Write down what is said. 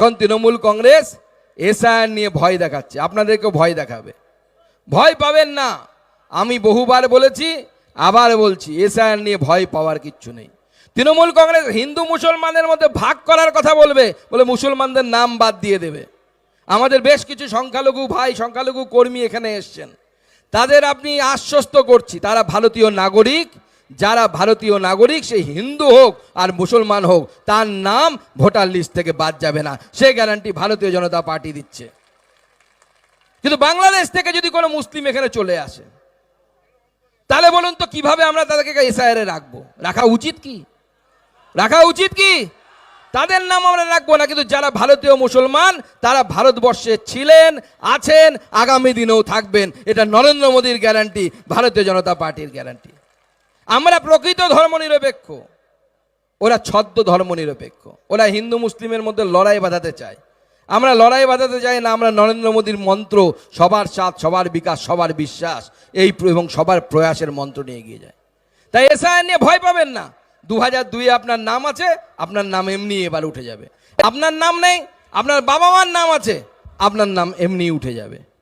এখন তৃণমূল কংগ্রেস এসআইআর নিয়ে ভয় দেখাচ্ছে আপনাদেরকে ভয় দেখাবে। ভয় পাবেন না। আমি বহুবার বলেছি, আবার বলছি, এসআইআর নিয়ে ভয় পাওয়ার কিচ্ছু নেই। তৃণমূল কংগ্রেস হিন্দু মুসলমানের মধ্যে ভাগ করার কথা বলবে, বলে মুসলমানদের নাম বাদ দিয়ে দেবে। আমাদের বেশ কিছু সংখ্যালঘু ভাই, সংখ্যালঘু কর্মী এখানে এসছেন। তাদের আপনি আশ্বস্ত করছি, তারা ভারতীয় নাগরিক যারা ভারতীয় নাগরিক, সে হিন্দু হোক আর মুসলমান হোক, তার নাম ভোটার লিস্ট থেকে বাদ যাবে না। সে গ্যারান্টি ভারতীয় জনতা পার্টি দিচ্ছে। কিন্তু বাংলাদেশ থেকে যদি কোনো মুসলিম এখানে চলে আসে, তাহলে বলুন তো কীভাবে আমরা তাদেরকে এসআইআরে রাখব? রাখা উচিত কি? রাখা উচিত কি? তাদের নাম আমরা রাখব না, কিন্তু যারা ভারতীয় মুসলমান, তারা ভারতবর্ষে ছিলেন, আছেন, আগামী দিনেও থাকবেন। এটা নরেন্দ্র মোদীর গ্যারান্টি ভারতীয় জনতা পার্টির গ্যারান্টি আমরা প্রকৃত ধর্মনিরপেক্ষ। ওরা ছদ্ম ধর্মনিরপেক্ষ। ওরা হিন্দু মুসলিমের মধ্যে লড়াই বাঁধাতে চায়। আমরা লড়াই বাঁধাতে চাই না, আমরা নরেন্দ্র মোদীর মন্ত্র সবার সাথ, সবার বিকাশ, সবার বিশ্বাস, এই এবং সবার প্রয়াসের মন্ত্র নিয়ে এগিয়ে যায়। তাই এসআইআর নিয়ে ভয় পাবেন না। দু হাজার দুইয়ে আপনার নাম আছে, আপনার নাম এমনি এবার উঠে যাবে। আপনার নাম নেই, আপনার বাবা মার নাম আছে, আপনার নাম এমনি উঠে যাবে।